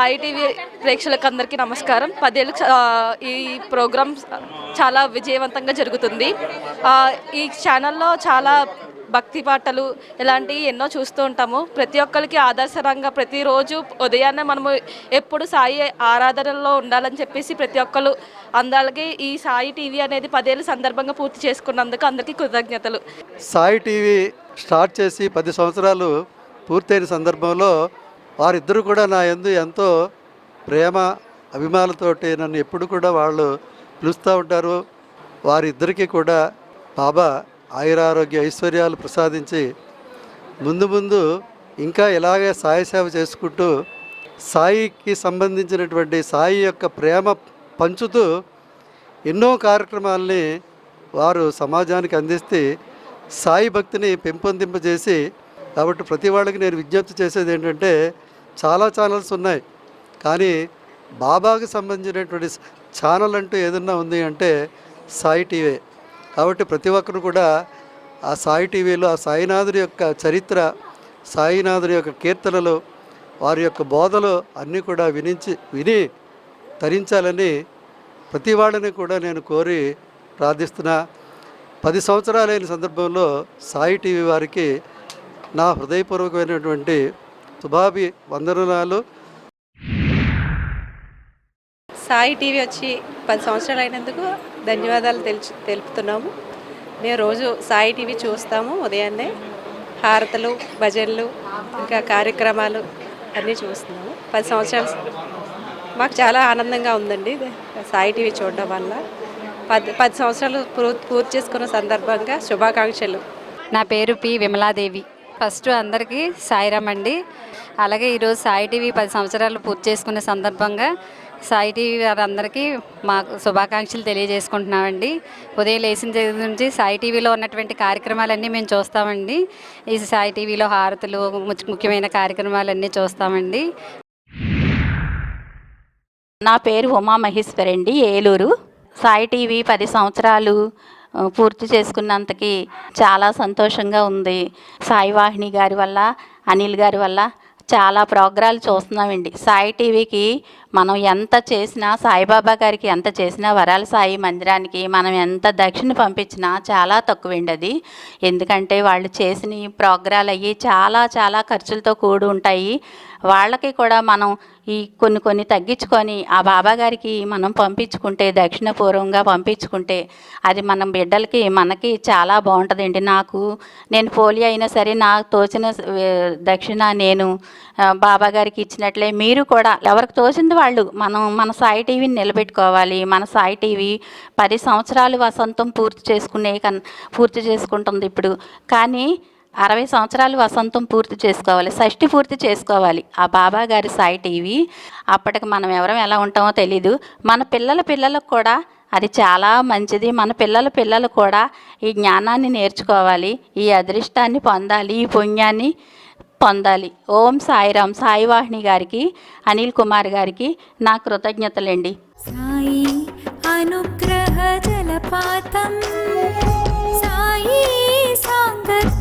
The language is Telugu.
సాయి టీవీ ప్రేక్షకులకు అందరికీ నమస్కారం. పదేళ్ళు ఈ ప్రోగ్రామ్ చాలా విజయవంతంగా జరుగుతుంది. ఈ ఛానల్లో చాలా భక్తి పాటలు ఇలాంటివి ఎన్నో చూస్తూ ఉంటాము. ప్రతి ఒక్కరికి ఆదర్శరంగా ప్రతిరోజు ఉదయాన్నే మనము ఎప్పుడు సాయి ఆరాధనలో ఉండాలని చెప్పేసి ప్రతి ఒక్కరు అందరికీ ఈ సాయి టీవీ అనేది పదేళ్ళ సందర్భంగా పూర్తి చేసుకున్నందుకు అందరికీ కృతజ్ఞతలు. సాయి టీవీ స్టార్ట్ చేసి పది సంవత్సరాలు పూర్తయిన సందర్భంలో వారిద్దరూ కూడా నా యందు ఎంతో ప్రేమ అభిమానులతోటి నన్ను ఎప్పుడు కూడా వాళ్ళు పిలుస్తూ ఉంటారు. వారిద్దరికీ కూడా బాబా ఆయురారోగ్య ఐశ్వర్యాలు ప్రసాదించి ముందు ముందు ఇంకా ఇలాగే సాయి సేవ చేసుకుంటూ సాయికి సంబంధించినటువంటి సాయి యొక్క ప్రేమ పంచుతూ ఎన్నో కార్యక్రమాల్ని వారు సమాజానికి అందిస్తే సాయి భక్తిని పెంపొందింపజేసి కాబట్టి ప్రతి వాళ్ళకి నేను విజ్ఞప్తి చేసేది ఏంటంటే చాలా ఛానల్స్ ఉన్నాయి. కానీ బాబాకి సంబంధించినటువంటి ఛానల్ అంటూ ఏదన్నా ఉంది అంటే సాయి టీవీ. కాబట్టి ప్రతి ఒక్కరు కూడా ఆ సాయి టీవీలో ఆ సాయినాథుడి యొక్క చరిత్ర సాయినాథుడి యొక్క కీర్తనలు వారి యొక్క బోధలు అన్నీ కూడా వినించి విని తరించాలని ప్రతి వాళ్ళని కూడా నేను కోరి ప్రార్థిస్తున్నా. పది సంవత్సరాలైన సందర్భంలో సాయి టీవీ వారికి నా హృదయపూర్వకమైనటువంటి శుభాభి వందనాలు. సాయి టీవీ వచ్చి పది సంవత్సరాలు అయినందుకు ధన్యవాదాలు తెలుసు తెలుపుతున్నాము. మేము రోజు సాయి టీవీ చూస్తాము ఉదయాన్నే. హారతలు భజనలు ఇంకా కార్యక్రమాలు అన్నీ చూస్తున్నాము. పది సంవత్సరాలు మాకు చాలా ఆనందంగా ఉందండి సాయి టీవీ చూడడం వల్ల. పది పది సంవత్సరాలు పూర్తి పూర్తి చేసుకున్న సందర్భంగా శుభాకాంక్షలు. నా పేరు పి విమలాదేవి. ఫస్ట్ అందరికీ సాయిరామ్ అండి. అలాగే ఈరోజు సాయి టీవీ పది సంవత్సరాలు పూర్తి చేసుకునే సందర్భంగా సాయి టీవీ వారందరికీ మాకు శుభాకాంక్షలు తెలియజేసుకుంటున్నామండి. ఉదయం లేచిన దగ్గర నుంచి సాయి టీవీలో ఉన్నటువంటి కార్యక్రమాలన్నీ మేము చూస్తామండి. ఈ సాయి టీవీలో హారతులు ముఖ్యమైన కార్యక్రమాలన్నీ చూస్తామండి. నా పేరు ఉమా మహేశ్వరి అండి ఏలూరు. సాయి టీవీ పది సంవత్సరాలు పూర్తి చేసుకున్నంతకి చాలా సంతోషంగా ఉంది. సాయి వాహిని గారి వల్ల అనిల్ గారి వల్ల చాలా ప్రోగ్రాలు చూస్తున్నామండి. సాయి టీవీకి మనం ఎంత చేసినా సాయిబాబా గారికి ఎంత చేసినా వరాల సాయి మందిరానికి మనం ఎంత దక్షిణ పంపించినా చాలా తక్కువండి అది ఎందుకంటే వాళ్ళు చేసిన ప్రోగ్రాలు అయ్యి చాలా చాలా ఖర్చులతో కూడి ఉంటాయి వాళ్ళకి కూడా మనం ఈ కొన్ని కొన్ని తగ్గించుకొని ఆ బాబా గారికి మనం పంపించుకుంటే దక్షిణపూర్వంగా పంపించుకుంటే అది మనం బిడ్డలకి మనకి చాలా బాగుంటుందండి. నాకు నేను పోలియో అయినా సరే నాకు తోచిన దక్షిణ నేను బాబా గారికి ఇచ్చినట్లే మీరు కూడా ఎవరికి తోచింది వాళ్ళు? మనం మన సాయి టీవీని నిలబెట్టుకోవాలి. మన సాయి టీవీ పది సంవత్సరాలు వసంతం పూర్తి చేసుకునే కన్ పూర్తి చేసుకుంటుంది ఇప్పుడు. కానీ అరవై సంవత్సరాలు వసంతం పూర్తి చేసుకోవాలి షష్ఠి పూర్తి చేసుకోవాలి. ఆ బాబా గారి సాయి టీవీ అప్పటికి మనం ఎవరం ఎలా ఉంటామో తెలీదు. మన పిల్లల పిల్లలకు కూడా అది చాలా మంచిది. మన పిల్లల పిల్లలు కూడా ఈ జ్ఞానాన్ని నేర్చుకోవాలి ఈ అదృష్టాన్ని పొందాలి ఈ పుణ్యాన్ని పొందాలి. ఓం సాయిరామ్. సాయివాహిని గారికి అనిల్ కుమార్ గారికి నా కృతజ్ఞతలండి. సాయి అనుగ్రహ జలపాతం. సాయి సాంగత్య.